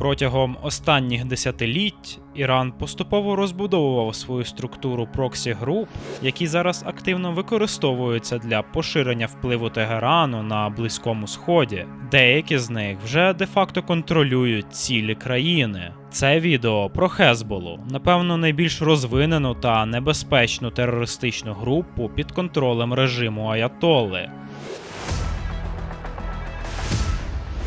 Протягом останніх десятиліть Іран поступово розбудовував свою структуру проксі груп, які зараз активно використовуються для поширення впливу Тегерану на Близькому Сході. Деякі з них вже де-факто контролюють цілі країни. Це відео про Хезболу, напевно, найбільш розвинену та небезпечну терористичну групу під контролем режиму Аятолли.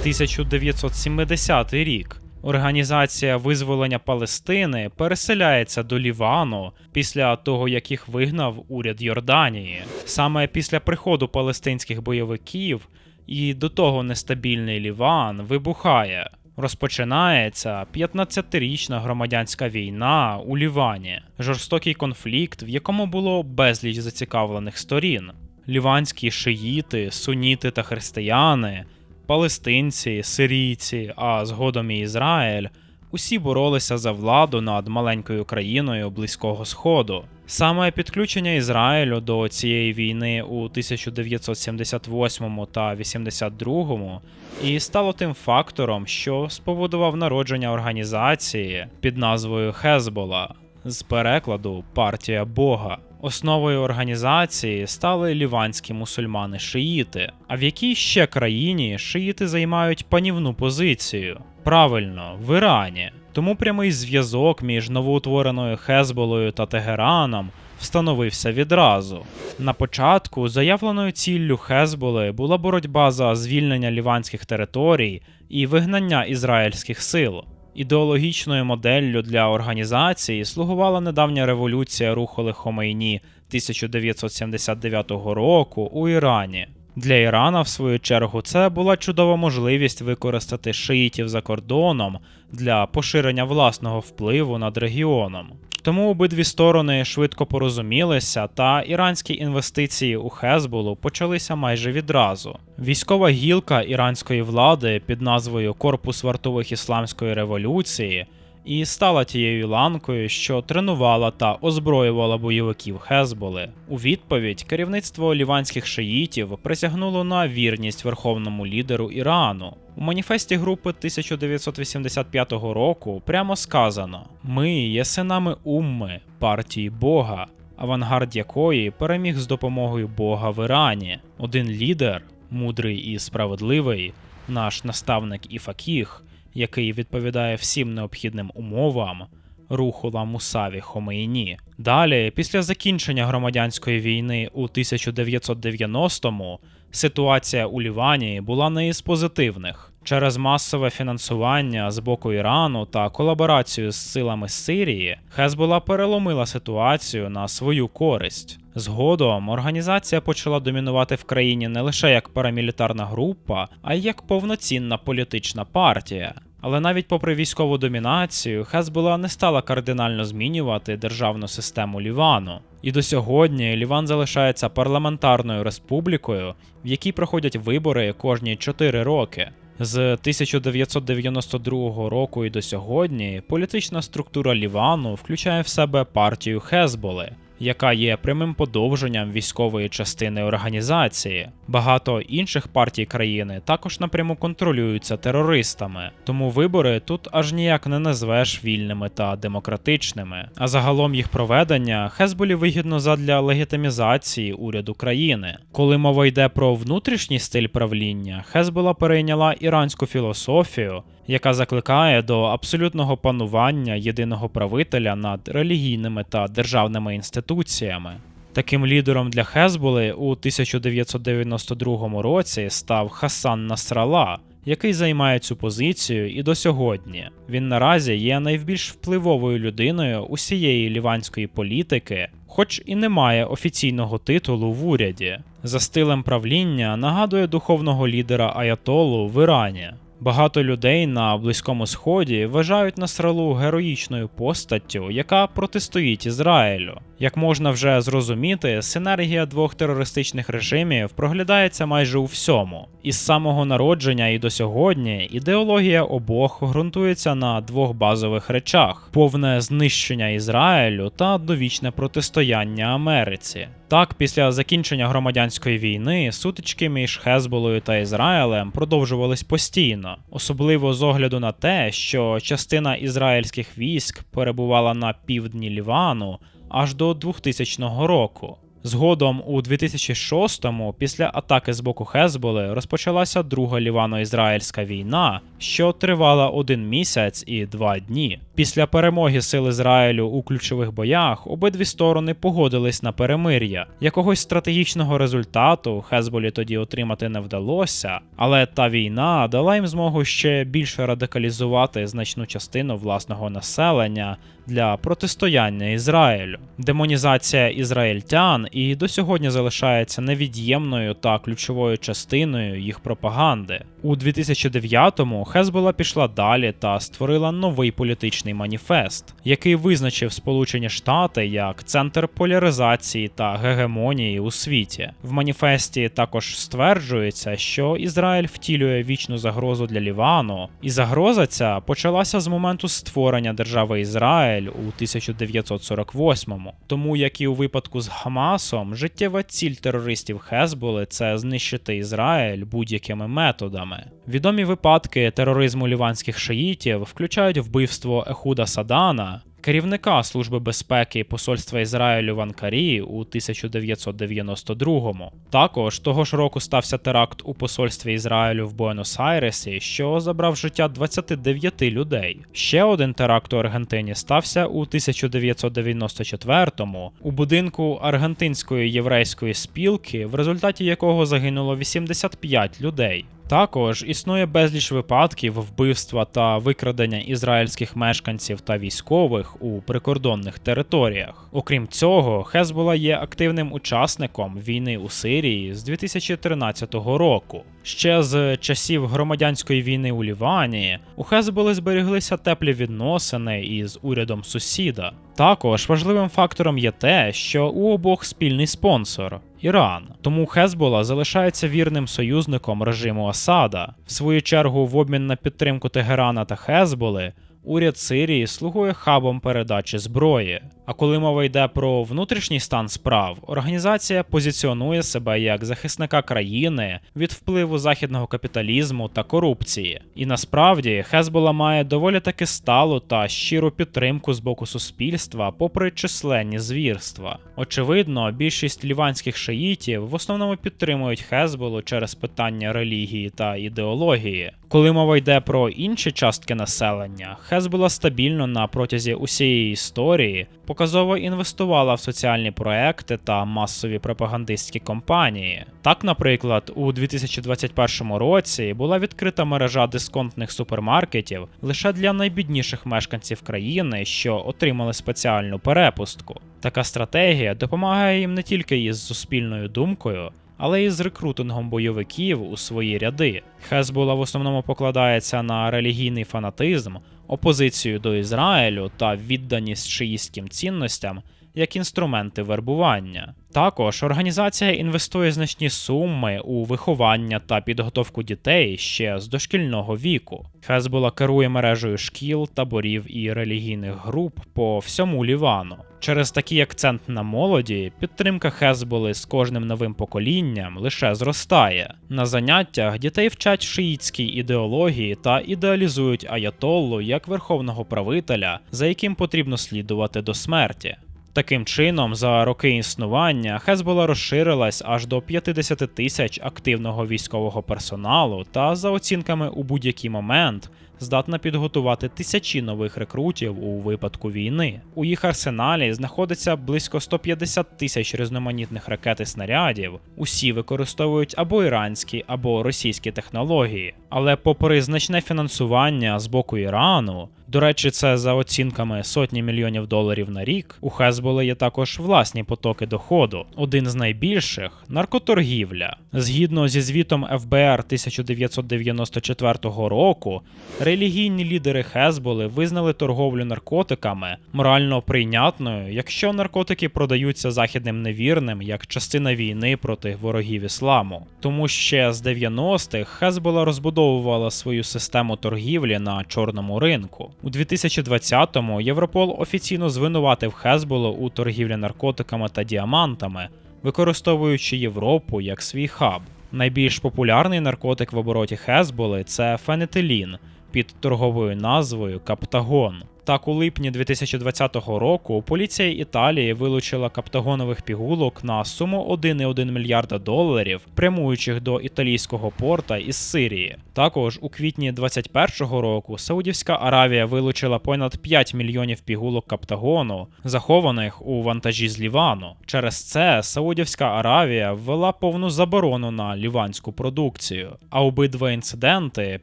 1970 рік. Організація визволення Палестини переселяється до Лівану після того, як їх вигнав уряд Йорданії. Саме після приходу палестинських бойовиків і до того нестабільний Ліван вибухає. Розпочинається 15-річна громадянська війна у Лівані, жорстокий конфлікт, в якому було безліч зацікавлених сторін: ліванські шиїти, суніти та християни, палестинці, сирійці, а згодом і Ізраїль. Усі боролися за владу над маленькою країною Близького Сходу. Саме підключення Ізраїлю до цієї війни у 1978 та 82 і стало тим фактором, що спобудував народження організації під назвою Хезбола з перекладу Партія Бога. Основою організації стали ліванські мусульмани-шиїти. А в якій ще країні шиїти займають панівну позицію? Правильно, в Ірані. Тому прямий зв'язок між новоутвореною Хезболою та Тегераном встановився відразу. На початку заявленою ціллю Хезболи була боротьба за звільнення ліванських територій і вигнання ізраїльських сил. Ідеологічною моделлю для організації слугувала недавня революція руху Хомейні 1979 року у Ірані. Для Ірана, в свою чергу, це була чудова можливість використати шиїтів за кордоном для поширення власного впливу над регіоном. Тому обидві сторони швидко порозумілися, та іранські інвестиції у Хезболу почалися майже відразу. Військова гілка іранської влади під назвою Корпус вартових ісламської революції і стала тією ланкою, що тренувала та озброювала бойовиків Хезболи. У відповідь керівництво ліванських шиїтів присягнуло на вірність верховному лідеру Ірану. У маніфесті групи 1985 року прямо сказано: Ми є синами Умми, партії Бога, авангард якої переміг з допомогою Бога в Ірані. Один лідер, мудрий і справедливий, наш наставник і факіх, який відповідає всім необхідним умовам. Руху Ламусаві Хомейні. Далі, після закінчення громадянської війни у 1990-му, ситуація у Лівані була не із позитивних. Через масове фінансування з боку Ірану та колаборацію з силами Сирії, Хезбола переломила ситуацію на свою користь. Згодом організація почала домінувати в країні не лише як парамілітарна група, а й як повноцінна політична партія. Але навіть попри військову домінацію, Хезбола не стала кардинально змінювати державну систему Лівану. І до сьогодні Ліван залишається парламентарною республікою, в якій проходять вибори кожні 4 роки. З 1992 року і до сьогодні політична структура Лівану включає в себе партію Хезболи, яка є прямим подовженням військової частини організації. Багато інших партій країни також напряму контролюються терористами, тому вибори тут аж ніяк не назвеш вільними та демократичними. А загалом їх проведення Хезболі вигідно задля легітимізації уряду країни. Коли мова йде про внутрішній стиль правління, Хезбола перейняла іранську філософію яка закликає до абсолютного панування єдиного правителя над релігійними та державними інституціями. Таким лідером для Хезболи у 1992 році став Хасан Насрала, який займає цю позицію і до сьогодні. Він наразі є найбільш впливовою людиною усієї ліванської політики, хоч і не має офіційного титулу в уряді. За стилем правління нагадує духовного лідера Аятолу в Ірані. Багато людей на Близькому Сході вважають Насралу героїчною постаттю, яка протистоїть Ізраїлю. Як можна вже зрозуміти, синергія двох терористичних режимів проглядається майже у всьому. Із самого народження і до сьогодні ідеологія обох ґрунтується на двох базових речах: повне знищення Ізраїлю та довічне протистояння Америці. Так, після закінчення громадянської війни сутички між Хезболою та Ізраїлем продовжувались постійно, особливо з огляду на те, що частина ізраїльських військ перебувала на півдні Лівану аж до 2000 року. Згодом у 2006-му, після атаки з боку Хезболи, розпочалася друга лівано-ізраїльська війна, що тривала один місяць і два дні. Після перемоги сил Ізраїлю у ключових боях обидві сторони погодились на перемир'я. Якогось стратегічного результату Хезболі тоді отримати не вдалося, але та війна дала їм змогу ще більше радикалізувати значну частину власного населення для протистояння Ізраїлю. Демонізація ізраїльтян і до сьогодні залишається невід'ємною та ключовою частиною їх пропаганди. У 2009-му Хезбола пішла далі та створила новий політичний маніфест, який визначив Сполучені Штати як центр поляризації та гегемонії у світі. В маніфесті також стверджується, що Ізраїль втілює вічну загрозу для Лівану, і загроза ця почалася з моменту створення держави Ізраїль у 1948-му. Тому як і у випадку з Хамасом, життєва ціль терористів Хезболи це знищити Ізраїль будь-якими методами. Відомі випадки тероризму ліванських шиїтів включають вбивство Ехуда Садана, керівника Служби безпеки Посольства Ізраїлю в Анкарі у 1992-му. Також того ж року стався теракт у посольстві Ізраїлю в Буенос-Айресі, що забрав життя 29 людей. Ще один теракт у Аргентині стався у 1994-му у будинку аргентинської єврейської спілки, в результаті якого загинуло 85 людей. Також існує безліч випадків вбивства та викрадення ізраїльських мешканців та військових у прикордонних територіях. Окрім цього, Хезбола є активним учасником війни у Сирії з 2013 року. Ще з часів громадянської війни у Лівані у Хезболи зберіглися теплі відносини із урядом сусіда. Також важливим фактором є те, що у обох спільний спонсор Іран. Тому Хезбола залишається вірним союзником режиму Асада. В свою чергу, в обмін на підтримку Тегерана та Хезболи. Уряд Сирії слугує хабом передачі зброї. А коли мова йде про внутрішній стан справ, організація позиціонує себе як захисника країни від впливу західного капіталізму та корупції. І насправді Хезбола має доволі таки сталу та щиру підтримку з боку суспільства, попри численні звірства. Очевидно, більшість ліванських шиїтів в основному підтримують Хезболу через питання релігії та ідеології. Коли мова йде про інші частки населення, Хезбола стабільно на протязі усієї історії показово інвестувала в соціальні проекти та масові пропагандистські кампанії. Так, наприклад, у 2021 році була відкрита мережа дисконтних супермаркетів лише для найбідніших мешканців країни, що отримали спеціальну перепустку. Така стратегія допомагає їм не тільки із суспільною думкою. Але і з рекрутингом бойовиків у свої ряди. Хезбула в основному покладається на релігійний фанатизм, опозицію до Ізраїлю та відданість шиїстським цінностям як інструменти вербування. Також організація інвестує значні суми у виховання та підготовку дітей ще з дошкільного віку. Хезбола керує мережею шкіл, таборів і релігійних груп по всьому Лівану. Через такий акцент на молоді підтримка Хезболи з кожним новим поколінням лише зростає. На заняттях дітей вчать шиїтській ідеології та ідеалізують аятоллу як верховного правителя, за яким потрібно слідувати до смерті. Таким чином, за роки існування Хезбола розширилась аж до 50 тисяч активного військового персоналу, та за оцінками у будь-який момент здатна підготувати тисячі нових рекрутів у випадку війни. У їх арсеналі знаходиться близько 150 тисяч різноманітних ракет і снарядів. Усі використовують або іранські, або російські технології. Але, попри значне фінансування з боку Ірану, до речі, це за оцінками сотні мільйонів доларів на рік. У Хезболи є також власні потоки доходу. Один з найбільших наркоторгівля. Згідно зі звітом ФБР 1994 року, релігійні лідери Хезболи визнали торговлю наркотиками морально прийнятною, якщо наркотики продаються західним невірним як частина війни проти ворогів ісламу. Тому ще з 90-х Хезбола розбудовувала свою систему торгівлі на чорному ринку. У 2020-му Європол офіційно звинуватив Хезболу у торгівлі наркотиками та діамантами використовуючи Європу як свій хаб. Найбільш популярний наркотик в обороті Хезболи це фенетилін під торговою назвою Каптагон. Так, у липні 2020 року поліція Італії вилучила каптагонових пігулок на суму 1,1 мільярда доларів, прямуючих до італійського порта із Сирії. Також у квітні 2021 року Саудівська Аравія вилучила понад 5 мільйонів пігулок каптагону, захованих у вантажі з Лівану. Через це Саудівська Аравія ввела повну заборону на ліванську продукцію. А обидва інциденти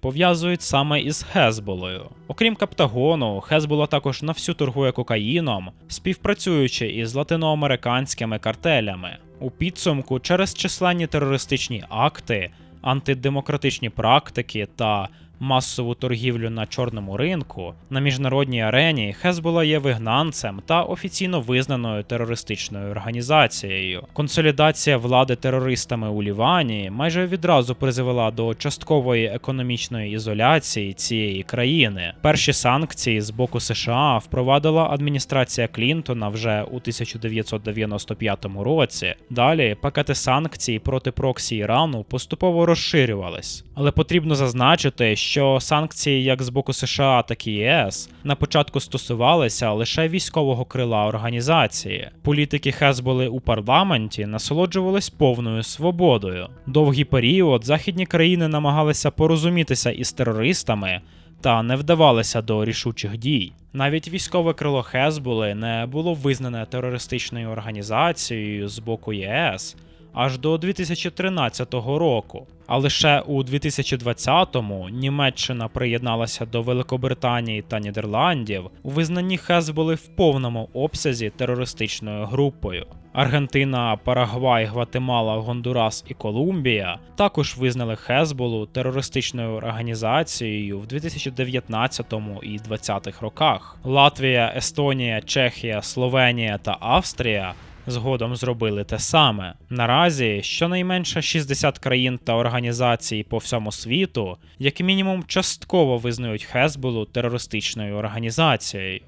пов'язують саме із Хезболою. Окрім Каптагону, Хезбола також на всю торгує кокаїном, співпрацюючи із латиноамериканськими картелями. У підсумку через численні терористичні акти, антидемократичні практики та масову торгівлю на чорному ринку на міжнародній арені Хезбола є вигнанцем та офіційно визнаною терористичною організацією. Консолідація влади терористами у Лівані майже відразу призвела до часткової економічної ізоляції цієї країни. Перші санкції з боку США впровадила адміністрація Клінтона вже у 1995 році. Далі пакети санкцій проти проксі Ірану поступово розширювались, але потрібно зазначити, що санкції як з боку США, так і ЄС на початку стосувалися лише військового крила організації. Політики Хезболи у парламенті насолоджувались повною свободою. Довгий період західні країни намагалися порозумітися із терористами. Та не вдавалися до рішучих дій. Навіть військове крило Хезболи не було визнане терористичною організацією з боку ЄС аж до 2013 року. А лише у 2020-му Німеччина приєдналася до Великобританії та Нідерландів у визнанні Хезболи в повному обсязі терористичною групою. Аргентина, Парагвай, Гватемала, Гондурас і Колумбія також визнали Хезболу терористичною організацією в 2019 і 2020 роках. Латвія, Естонія, Чехія, Словенія та Австрія згодом зробили те саме. Наразі щонайменше 60 країн та організацій по всьому світу, як мінімум, частково визнають Хезболу терористичною організацією.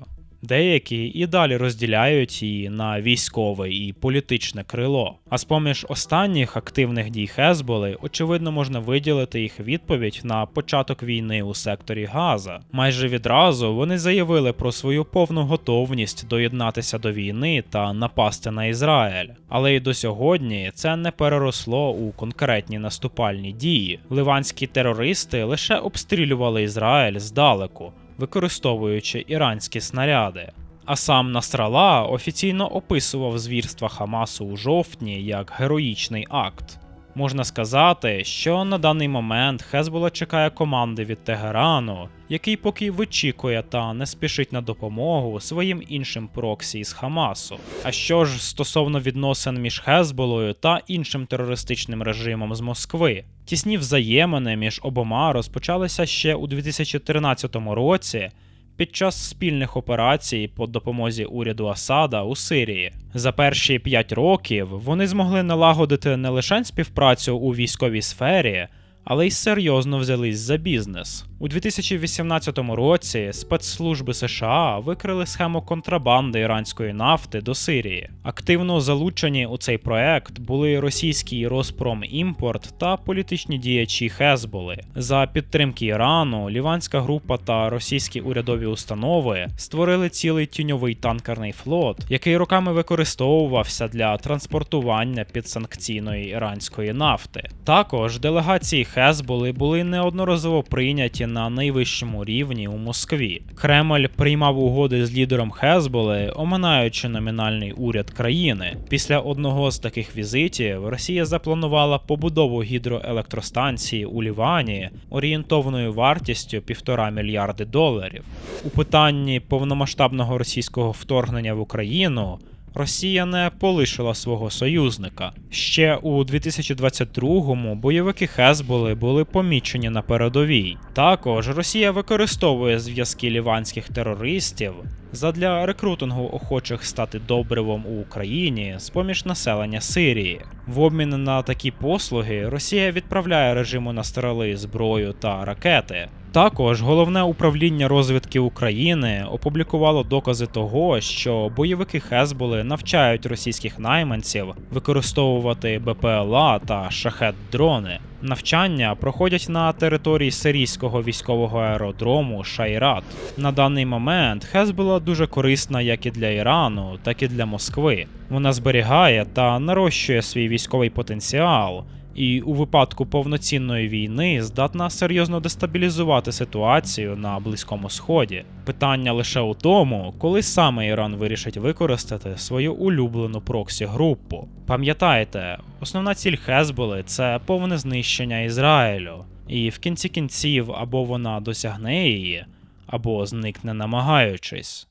Деякі і далі розділяють її на військове і політичне крило. А з поміж останніх активних дій Хезболи, очевидно, можна виділити їх відповідь на початок війни у секторі Газа. Майже відразу вони заявили про свою повну готовність доєднатися до війни та напасти на Ізраїль. Але й до сьогодні це не переросло у конкретні наступальні дії. Ливанські терористи лише обстрілювали Ізраїль здалеку використовуючи іранські снаряди. А сам Насрала офіційно описував звірства Хамасу у жовтні як героїчний акт. Можна сказати, що на даний момент Хезбола чекає команди від Тегерану, який поки вичікує та не спішить на допомогу своїм іншим проксі з Хамасу. А що ж стосовно відносин між Хезболою та іншим терористичним режимом з Москви? Тісні взаємини між обома розпочалися ще у 2013 році під час спільних операцій по допомозі уряду Асада у Сирії. За перші п'ять років вони змогли налагодити не лише співпрацю у військовій сфері але й серйозно взялись за бізнес. У 2018 році спецслужби США викрили схему контрабанди іранської нафти до Сирії. Активно залучені у цей проект були російський Роспромімпорт та політичні діячі Хезболи. За підтримки Ірану, ліванська група та російські урядові установи створили цілий тіньовий танкерний флот, який роками використовувався для транспортування підсанкційної іранської нафти. Також делегації Хезболи були неодноразово прийняті на найвищому рівні у Москві. Кремль приймав угоди з лідером Хезболи, оминаючи номінальний уряд країни. Після одного з таких візитів Росія запланувала побудову гідроелектростанції у Лівані орієнтовною вартістю півтора мільярди доларів. У питанні повномасштабного російського вторгнення в Україну. Росія не полишила свого союзника. Ще у 2022-му бойовики Хезболи були помічені на передовій. Також Росія використовує зв'язки ліванських терористів задля рекрутингу охочих стати добривом у Україні з поміж населення Сирії. В обмін на такі послуги Росія відправляє режиму на старали зброю та ракети. Також головне управління розвідки України опублікувало докази того, що бойовики Хезболи навчають російських найманців використовувати БПЛА та шахет-дрони. Навчання проходять на території сирійського військового аеродрому Шайрат. На даний момент Хезбола дуже корисна як і для Ірану, так і для Москви. Вона зберігає та нарощує свій військовий потенціал. І у випадку повноцінної війни здатна серйозно дестабілізувати ситуацію на Близькому Сході. Питання лише у тому, коли саме Іран вирішить використати свою улюблену проксі-групу. Пам'ятайте, основна ціль Хезболи це повне знищення Ізраїлю, і в кінці кінців або вона досягне її, або зникне намагаючись.